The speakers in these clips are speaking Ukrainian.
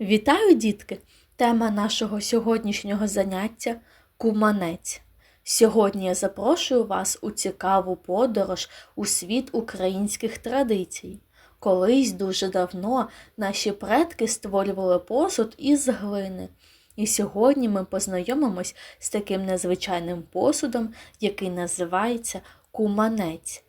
Вітаю, дітки! Тема нашого сьогоднішнього заняття куманець. Сьогодні я запрошую вас у цікаву подорож у світ українських традицій. Колись дуже давно наші предки створювали посуд із глини. І сьогодні ми познайомимось з таким незвичайним посудом, який називається куманець.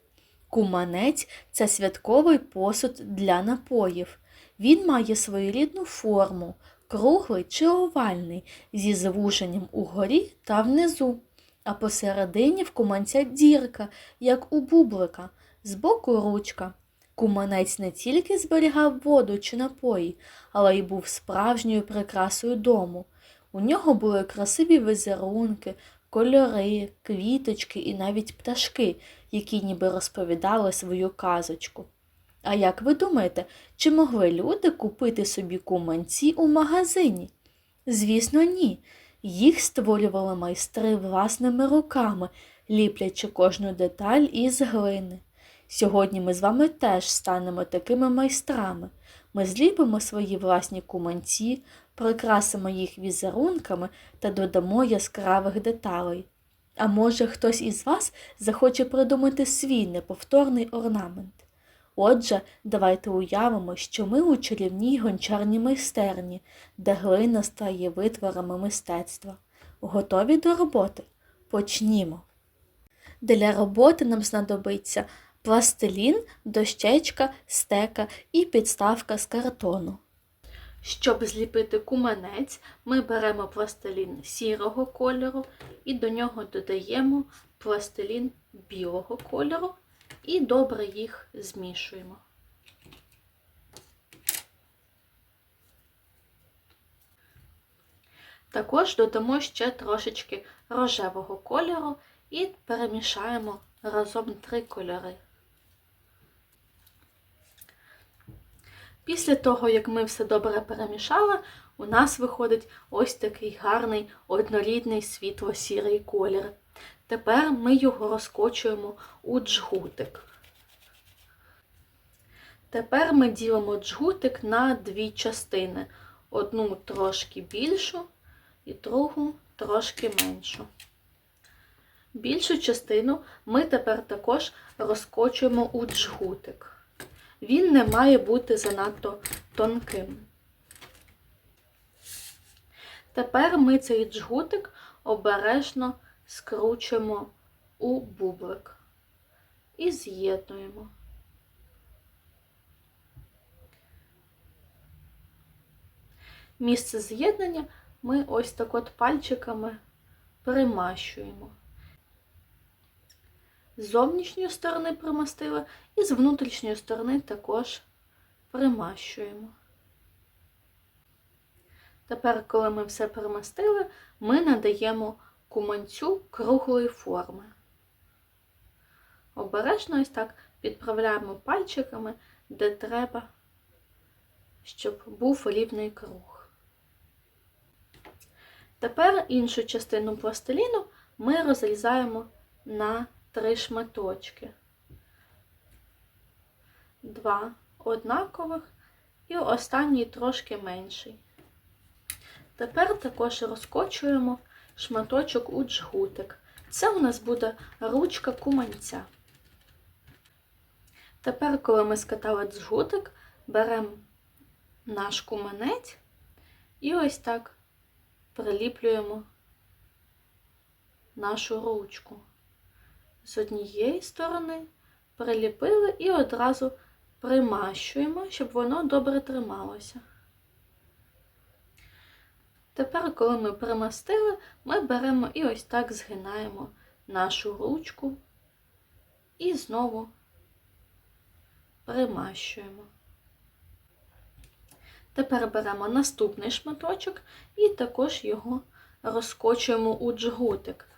Куманець це святковий посуд для напоїв. Він має своєрідну форму, круглий чи овальний, зі звуженням угорі та внизу, а посередині в куманця дірка, як у бублика, збоку ручка. Куманець не тільки зберігав воду чи напої, але й був справжньою прикрасою дому. У нього були красиві візерунки, кольори, квіточки і навіть пташки, які ніби розповідали свою казочку. А як ви думаєте, чи могли люди купити собі куманці у магазині? Звісно, ні. Їх створювали майстри власними руками, ліплячи кожну деталь із глини. Сьогодні ми з вами теж станемо такими майстрами. Ми зліпимо свої власні куманці, прикрасимо їх візерунками та додамо яскравих деталей. А може, хтось із вас захоче придумати свій неповторний орнамент. Отже, давайте уявимо, що ми у чарівній гончарній майстерні, де глина стає витворами мистецтва. Готові до роботи? Почнімо. Для роботи нам знадобиться пластилін, дощечка, стека і підставка з картону. Щоб зліпити куманець, ми беремо пластилін сірого кольору і до нього додаємо пластилін білого кольору і добре їх змішуємо. Також додамо ще трошечки рожевого кольору і перемішаємо разом три кольори. Після того, як ми все добре перемішали, у нас виходить ось такий гарний однорідний світло-сірий колір. Тепер ми його розкочуємо у джгутик. Тепер ми ділимо джгутик на дві частини. Одну трошки більшу і другу трошки меншу. Більшу частину ми тепер також розкочуємо у джгутик. Він не має бути занадто тонким. Тепер ми цей джгутик обережно скручуємо у бублик і з'єднуємо. Місце з'єднання ми ось так от пальчиками примащуємо. З зовнішньої сторони примастили і з внутрішньої сторони також примащуємо. Тепер, коли ми все примастили, ми надаємо куманцю круглої форми. Обережно ось так підправляємо пальчиками, де треба, щоб був рівний круг. Тепер іншу частину пластиліну ми розрізаємо на три шматочки. Два однакових і останній трошки менший. Тепер також розкочуємо шматочок у джгутик. Це у нас буде ручка куманця. Тепер, коли ми скатали джгутик, беремо наш куманець і ось так приліплюємо нашу ручку. З однієї сторони приліпили і одразу примащуємо, щоб воно добре трималося. Тепер, коли ми примастили, ми беремо і ось так згинаємо нашу ручку і знову примащуємо. Тепер беремо наступний шматочок і також його розкочуємо у джгутик.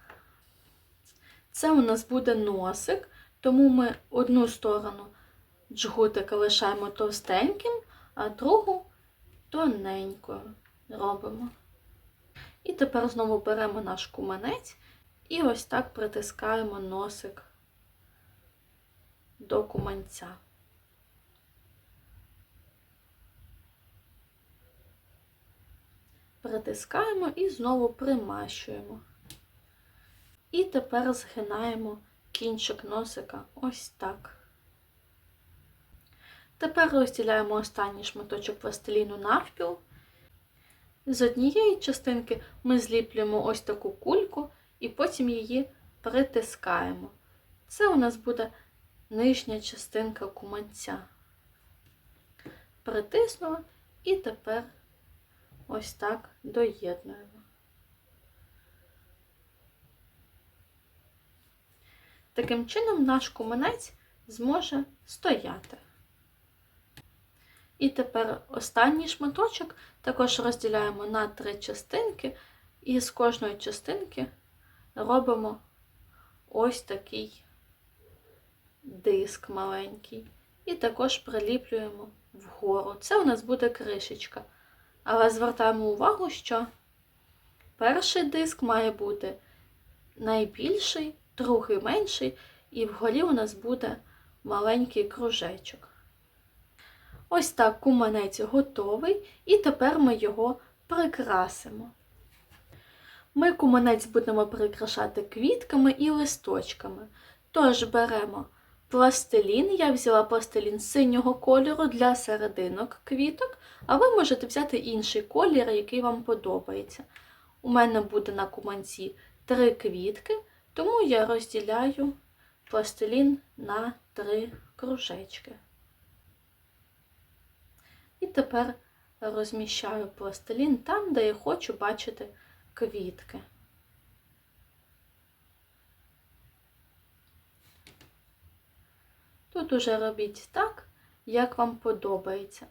Це у нас буде носик, тому ми одну сторону джгутика лишаємо товстеньким, а другу тоненькою робимо. І тепер знову беремо наш куманець і ось так притискаємо носик до куманця. притискаємо і знову примащуємо. І тепер згинаємо кінчик носика ось так. Тепер розділяємо останній шматочок пластиліну навпіл. З однієї частинки ми зліплюємо ось таку кульку і потім її притискаємо. Це у нас буде нижня частинка куманця. Притиснула і тепер ось так доєднуємо. Таким чином наш куманець зможе стояти. І тепер останній шматочок також розділяємо на три частинки, і з кожної частинки робимо ось такий диск маленький. І також приліплюємо вгору. Це у нас буде кришечка. Але звертаємо увагу, що перший диск має бути найбільший, другий менший, і вгорі у нас буде маленький кружечок. Ось так куманець готовий, і тепер ми його прикрасимо. Ми куманець будемо прикрашати квітками і листочками. Тож беремо пластилін. Я взяла пластилін синього кольору для серединок квіток, а ви можете взяти інший колір, який вам подобається. У мене буде на куманці три квітки, тому я розділяю пластилін на три кружечки. І тепер розміщаю пластилін там, де я хочу бачити квітки. Тут уже робіть так, як вам подобається.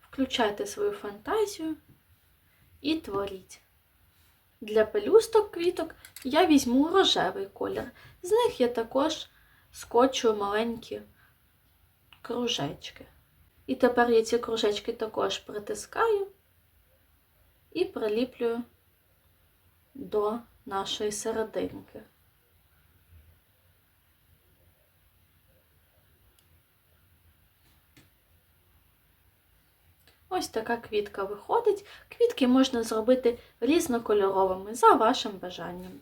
Включайте свою фантазію і творіть. Для пелюсток квіток я візьму рожевий колір. З них я також скочую маленькі кружечки. І тепер я ці кружечки також притискаю і приліплюю до нашої серединки. Ось така квітка виходить. Квітки можна зробити різнокольоровими за вашим бажанням.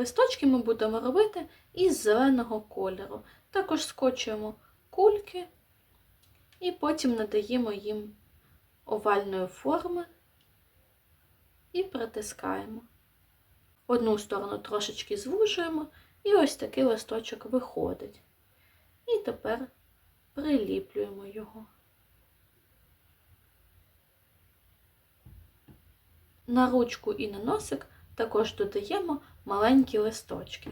Листочки ми будемо робити із зеленого кольору. Також скочуємо кульки і потім надаємо їм овальної форми і притискаємо. Одну сторону трошечки звужуємо, і ось такий листочок виходить. І тепер приліплюємо його. На ручку і на носик також додаємо маленькі листочки.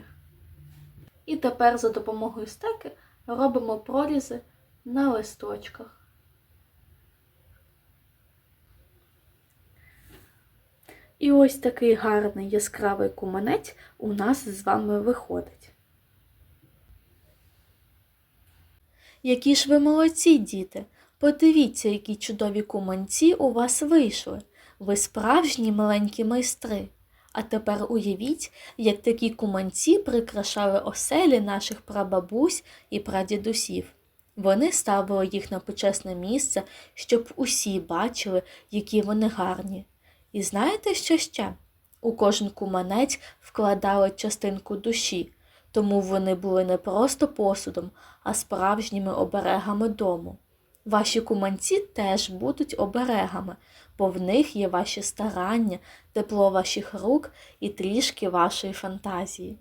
І тепер за допомогою стеки робимо прорізи на листочках. І ось такий гарний яскравий куманець у нас з вами виходить. Які ж ви молодці, діти! Подивіться, які чудові куманці у вас вийшли. Ви справжні маленькі майстри. А тепер уявіть, як такі куманці прикрашали оселі наших прабабусь і прадідусів. Вони ставили їх на почесне місце, щоб усі бачили, які вони гарні. І знаєте, що ще? У кожен куманець вкладали частинку душі, тому вони були не просто посудом, а справжніми оберегами дому. Ваші куманці теж будуть оберегами, бо в них є ваші старання, тепло ваших рук і трішки вашої фантазії.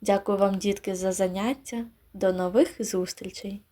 Дякую вам, дітки, за заняття. До нових зустрічей!